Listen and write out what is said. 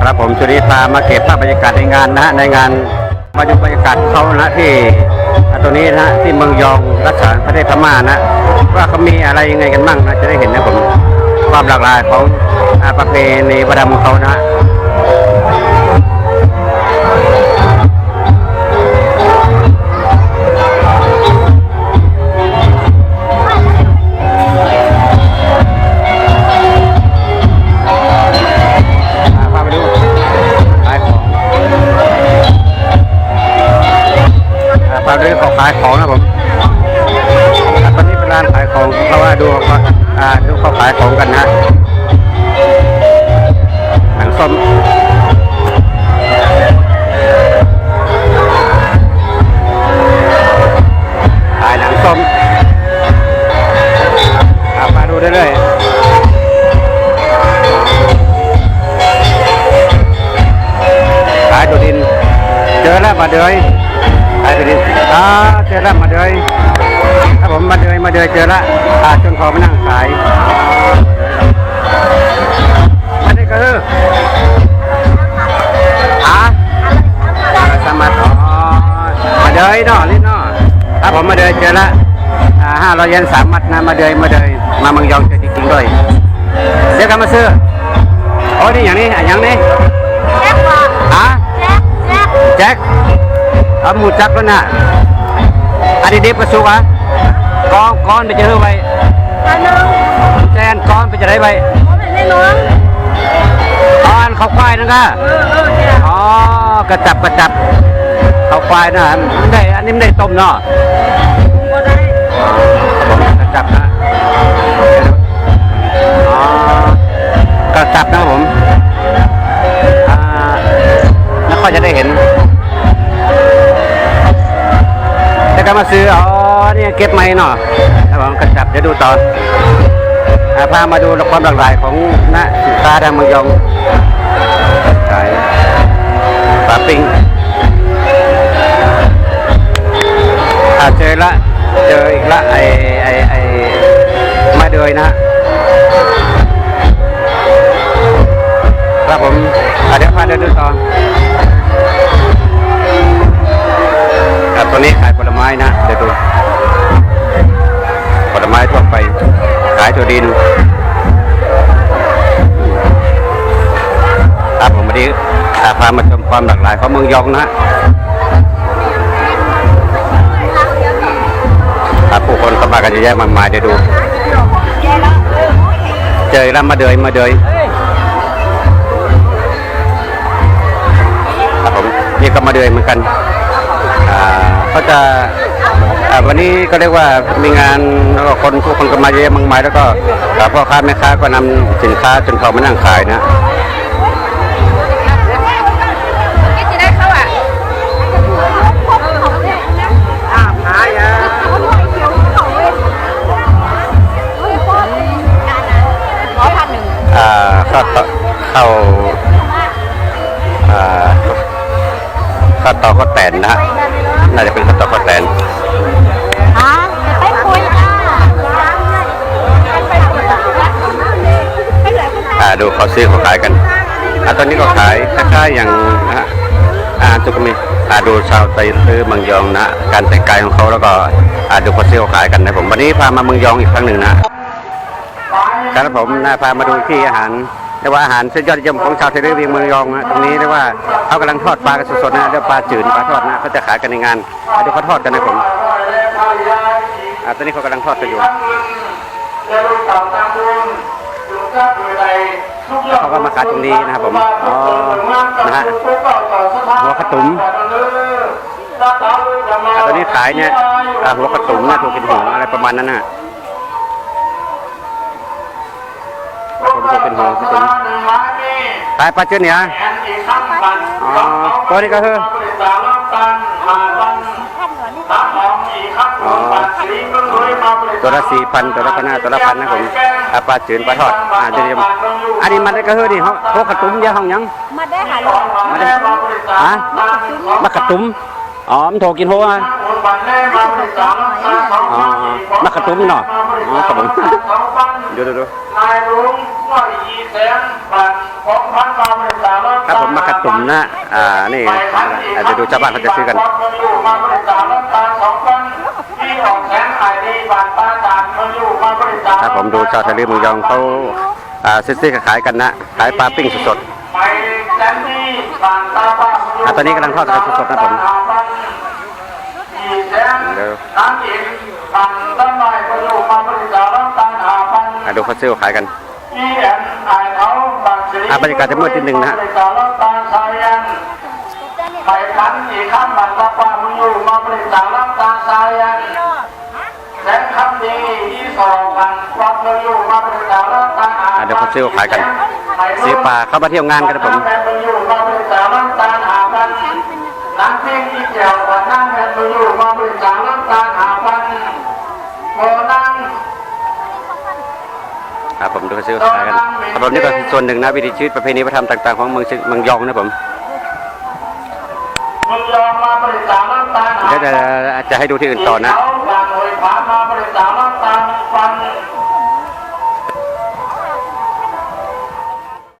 ครับผมชุริพามาเก็บภาพบรรยากาศในงานนะฮะในงานมาดูบรรยากาศเขานะที่ตัวนี้นะ ที่เมืองยองรัชาประเทศพม่านะ ว่าเขามีอะไรยังไงกันบ้างนะจะได้เห็นนะผมความหลากหลายของอ่าประเพณีประดมเขานะ อ่าพาไปดูเขาขายของนะผมตอนนี้เป็นร้านขายของเพราะว่าดูเขาอ่าดูเขาขายของกันนะหนังส้ม เดยมาเดยเจอแล้วอ่าจนพอมานั่งขายมันนี่ก็คือหาอะไรสมัครอ๋อมาเดยเนาะลิ้นเนาะถ้าผมมาเดยเจอแล้วอ่าห้าร้อยเยนสามมัดนะมาเดยมาเดยมาเมืองยองเจอจริงๆด้วยเดี๋ยวกันมาซื้อโอ้นี่อย่างนี้อะอย่างนี้แจ็คว่ะฮะแจ็คแจ็คแจ็คเอาหมูจักแล้วนะอันนี้เด็กประสุกอะ ก้อนก้อนไปจะเฮือไปอันนึงแจนก้อนไปจะได้ไปผมเป็นในน้องก้อนเขาควายนั่นก็เออเออแจ็คอ๋อกระจับกระจับเขาควายนะมันได้อันนี้ไม่ได้ต้มเนาะกูก็ได้ผมกระจับนะ เนี่ยเก็บไหมเนาะครับผมกระจับเดี๋ยวดูต่ออ่าพามาดูความหลากหลายของนะสินค้าทางเมืองยองขายปลาปิ้งอาเจอละเจออีกละไอไอไอมาเดยนะครับผมอาเดี๋ยวพาเดินดูต่อ อ่าพามาชมความหลากหลายของเมืองยองนะฮะครับผู้คนเข้ามากันเยอะแยะมากมายเดี๋ยวดู เจอแล้วมาเดยมาเดยครับผมนี่ก็มาเดยเหมือนกันอ่าเขาจะอ่วันนี้ก็เรียกว่ามีงานแล้วก็คนผู้คนก็มาเยอะแยะมากมายแล้วก็พ่อค้าแม่ค้าก็นำสินค้าจนเขามานั่งขายนะ เข้าอ่าเข้าต่อข้าวแตนนะฮะน่าจะเป็นข้าวต่อข้าวแตนฮะไปคุยค่ะไปคุยค่ะไปเหลือคุณตาอ่าดูเขาซื้อเขาขายกันอ่าตอนนี้ก็ขายคล้ายๆอย่างนะฮะอ่าทุกคนมีอ่าดูชาวไตซื้อเมืองยองนะ การแต่งกายของเขาแล้วก็อ่าดูเขาซื้อเขาขายกันนะผมวันนี้พามาเมืองยองอีกครั้งหนึ่งนะครับผมนะพามาดูที่อาหาร เรียกว่าอาหารเส้นยอดนิยมของชาวไทยเวียงเมืองยองนะตรงนี้เรียกว่าเขากำลังทอดปลากันสดๆนะเรียกปลาจืดปลาทอดนะเขาจะขายกันในงานอ่าดูเขาทอดกันนะผมอ่าตอนนี้เขากำลังทอดกันอยู่เขาก็มาขายตรงนี้นะครับผมอ๋อนะฮะหัวขตุ้มตอนนี้ขายเนี่ยหัวขตุ้มนะถูกกินหัวอะไรประมาณนั้นนะ กเป็นหัวขตุ้มขายปลาเจือเนี่ยอ๋อตัวนี้ก็คืออ๋อตัวละสี่พันตัวละพันห้าตัวละพันนะผมอ่าปลาจืดปลาทอดอ่าเดี๋ยวๆอันนี้มันได้ก็คือนี่เขาหัวขตุ้มยาห้องหยังมาได้หาลูกมาได้ฮะมะขตุ้มอ๋อมันโทรกินหัวอะอ๋อ มักขะตุ้มเนาะอ๋อครับผมดูดูดูนายลุงก็อีแสนบัตรของพันมาบริจาคแล้วครับผมมักขะตุ้มนะอ่านี่อาจจะดูชาวบ้านเขาจะซื้อกันมาบริจาคแล้วตาสองพันที่ออกแสนขายดีบัตรตาตาเขาอยู่มาบริจาคครับผมดูชาวทะเลเมืองยองเขาอ่าซื้อๆขายๆกันนะขายปลาปิ้งสดไปแสนดีบัตรตาป้าอะตอนนี้กำลังทอดกันสดๆนะผมอีแสนเดี๋ยวน้ำ อีกบัตรด้านในเขาอยู่มาบริจาคแล้วตาหาพันๆอ่าดูเขาซื้อขายกันอีแอนไอเขาบัตรสีอะบรรยากาศจะมืดนิดนึงนะฮะบริจาคแล้วตาสายันไปพันอีกข้ามบัตรป้ามึงอยู่มาบริจาคน้ำตาสายันแสนคำดีที่สองพันวัดมึงอยู่มาบริจาคน้ำตาหาอะเดี๋ยวเขาซื้อขายกันซื้อปลาเข้ามาเที่ยวงานกันนะผมแม่มึงอยู่มาบริจาคน้ำตาหาพันน้ำเพียงที่เกี่ยวกับนั่งแม่มึงอยู่มาบริจาคน้ำตา ครับผมดูเขาซื้อขายกันครับผมนี่ก็ส่วนหนึ่งนะวิถีชีวิตประเพณีวัฒนธรรมต่างๆของเมืองเมืองยองนะผมเดี๋ยวจะจะให้ดูที่อื่นต่อนะ